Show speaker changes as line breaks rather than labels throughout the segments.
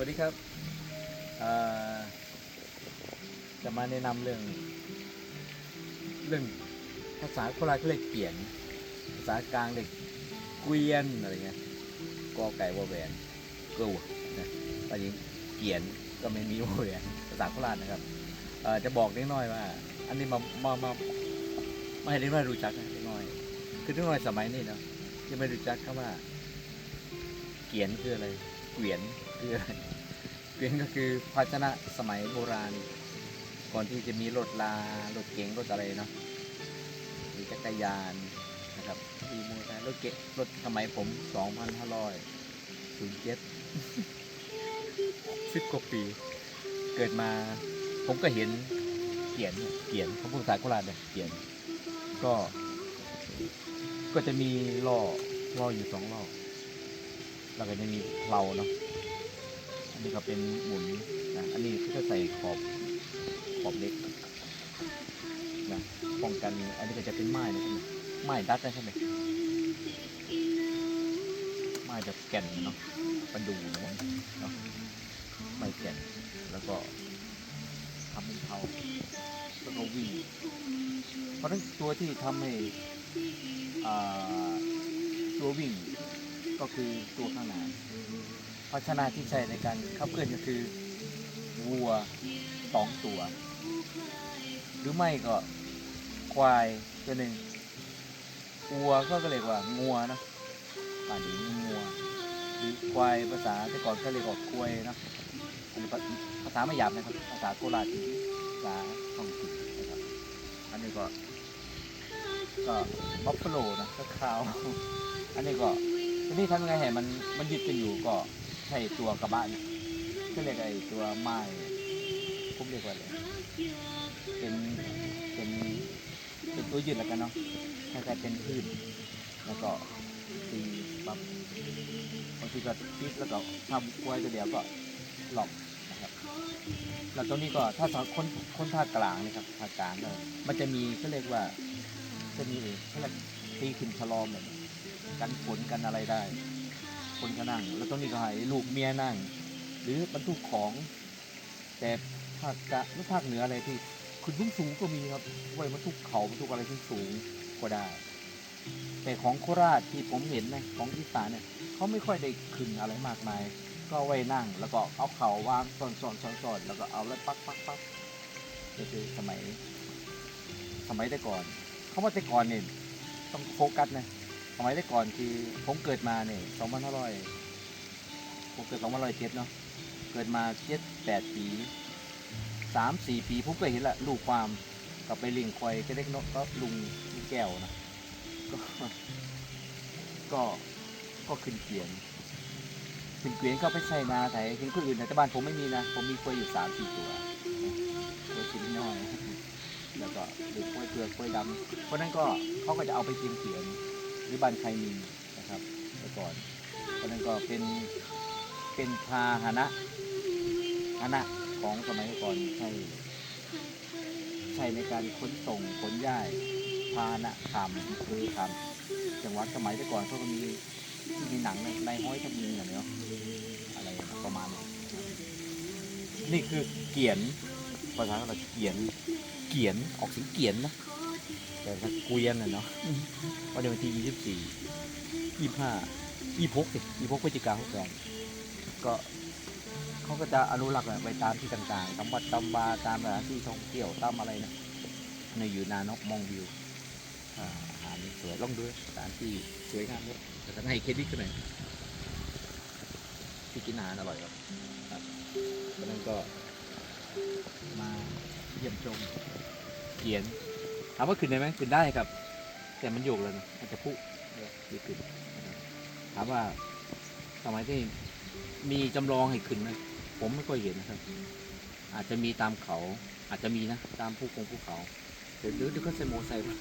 วัสดีครับ จะมาแนะนำเรื่อง เรื่องภาษาโคราชเขาเรียกเกียน ภาษากลางเรียกเกวียนอะไรเงี้ยกอไก่วอแหวนเกวนะตอนนี้เกียนก็ไม่มีวอแหวนภาษาโคราชนะครับจะบอกเล็กน้อยว่า อันนี้มามามาไม่ให้เล็กน้อยรู้จักนะเล็กน้อย คือเล็กน้อยสมัยนี้เนาะยังไม่รู้จักคำว่า เกียนคืออะไร กวียนคืออะไรเกวียนก็คือภาชนะสมัยโบราณ ก่อนที่จะมีรถลารถเก๋งรถอะไรเนาะมีจักรยานนะครับมีมอเตอร์ไซค์รถเก๋งรถสมัยผม 2,500 07สิบกว่าปี เกิดมาผมก็เห็นเกียนเกียนเขาพูดภาษาโคราชเนี่ยเกียนก็ ก็จะมีล่อล่ออยู่สองล่อ แล้วก็จะมีเราเนาะอันนี้ก็เป็นหมุนนะอันนี้ก็จะใส่ขอบขอบเล็กนะป้องกันอันนี้ก็จะเป็นไม้นะครับไม้ดัดใช่ไหมไม้แบบแก่นเนาะประดูเนาะไม้แก่นแล้วก็ทำเป็นเทาแล้วก็วิ่งเพราะฉะนั้นตัวที่ทำให้อ่าตัววิ่ง ก็คือตัวข้างหน้าภาชนะที่ใช้ในการขับเคลื่อนก็คือวัวสองตัว หรือไม่ก็ควายตัวหนึ่งวัวก็เรียกว่างัวนะป่านนี้งัวหรือควายภาษาแต่ก่อนก็เรียกว่าควายนะภาษาไม่หยาบนะครับภาษาโคราชจริงภาษาท้องถิ่นนะครับอันนี้ก็ก็บัฟฟาโลนะก็ขาว อันนี้ก็ ทีนี้ทำยังไงให้มันมันยึดกันอยู่ก็ใช้ตัวกระบะเนี่ยก็เรียกไอ้ตัวไม้ผมเรียกว่าอะไรเป็นเป็นเป็นตัวยึดแล้วกันเนาะคล้ายๆเป็นพืชแล้วก็ตีปั๊บบางทีก็ปิดแล้วก็ทำกล้วยตัวเดียวก็หลอกนะครับแล้วตรงนี้ก็ถ้าสอนคนคนภาคกลางนะครับภาคกลางก็มันจะมีเขาเรียกว่าจะมีเขาเรียกตีขึ้นฉลอมแบบนี้ กันฝนกันอะไรได้ คนก็นั่ง แล้วตรงนี้ก็ให้ลูกเมียนั่ง หรือบรรทุกของ แต่ภาคกะหรือภาคเหนืออะไรที่ขึ้นสูงสูงก็มีครับไว้บรรทุกเขาบรรทุกอะไรสูงสูงก็ได้ แต่ของโคราชที่ผมเห็นนะของอีสานเนี่ยเขาไม่ค่อยได้ขึ้นอะไรมากมาย ก็ไว้นั่ง แล้วก็เอาเข่าวางซ้อนซ้อนซ้อนซ้อนแล้วก็เอาแล้วปักปักปักนี่คือสมัย สมัยแต่ก่อน เขาว่าแต่ก่อนเนี่ยต้องโฟกัสนะ สมัยแต่ก่อนคือผมเกิดมาเนี่ยสองพันห้าร้อยผมเกิดสองพันร้อยเจ็ดเนาะ เกิดมาเจ็ดแปดปีสามสี่ปีผมก็เห็นละลูกความกับไปเลิงควายก็เล็กนกก็ลุงลุงแก้วนะก็ ก็ก็ขึ้นเกียนขึ้นเกวียนก็ไปใส่นาไถเห็นคนอื่นแต่บ้านผมไม่มีนะ ผมมีควายอยู่สามสี่ตัวตัวชิ้นน้อยแล้วก็หรือกล้วยเปลือกกล้วยดำเพราะนั้นก็เขาก็จะเอาไปเทียมเขียน หรือบ้านใครมีนะครับแต่ก่อนเพราะนั้นก็เป็นเป็นพาหนะหนะของสมัยก่อนใช้ใช้ในการขนส่งขนย้ายพาหนะคำคือคำจังหวัดสมัยแต่ก่อนเขาก็มีมีหนังในห้อยทมีอย่างเนี้ยอะไรประมาณนี้นี่คือเกียนภาษาเราเกียนเกียนออกเสียงเกียนนะ แต่ถ้าเกวียนน่ะเนาะวันเดียววันที่ยี่สิบสี่ยี่ห้ายี่หกสิยี่หกพฤศจิกาหกแปดก็เขาก็จะอนุรักษ์อะไปตามที่ต่างๆตามวัดตามบาร์ตามสถานที่ท่องเที่ยวตามอะไรนะในอยู่นานกมองวิวอ่าอาหารสวยล่องด้วยสถานที่สวยงามด้วยแต่ก็ให้เครดิตกันหน่อยที่กินอาหารอร่อยครับครับเพราะฉะนั้นก็มาเยี่ยมชมเขียน ถามว่าขึ้นได้ไหมขึ้นได้ครับ แต่มันโยกแล้วนะมันจะพุดีขึ้นถามว่าสมัยที่มีจำลองให้ขึ้นไหมผมไม่ค่อยเห็นนะครับ อาจจะมีตามเขา อาจจะมีนะตามภูคงภูเขาเดี๋ยวเดี๋ยวเดี๋ยวก็ใส่โมไซค์มา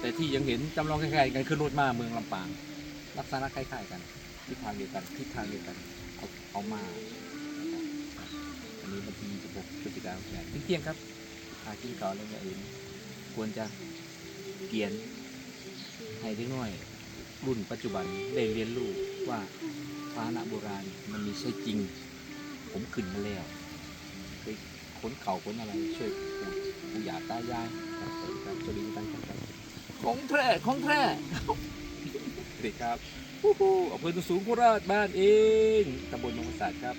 แต่ที่ยังเห็นจำลองคล้ายๆกันคือรถมาเมืองลำปางลักษณะคล้ายๆกันทิศทางเดียวกันทิศทางเดียวกันเอาเอามาอันนี้บางทีจะพกพฤติกรรมอย่างเที่ยงครับหากินก่าอะไรอย่างอื่น ควรจะเกียนให้เด็กน้อย รุ่นปัจจุบันได้เรียนรู้ว่าพาหนะโบราณมันมีใช่จริง ผมขึ้นมาแล้วไปขนเข่าขนอะไรช่วยปู่ปู่ย่าตายายครับสวัสดีครับสวัสดีทุกท่านครับของแท้ของแท้สวัสดีครับอำเภอสูงโคราชบ้านเองตำบลหนองสาดครับ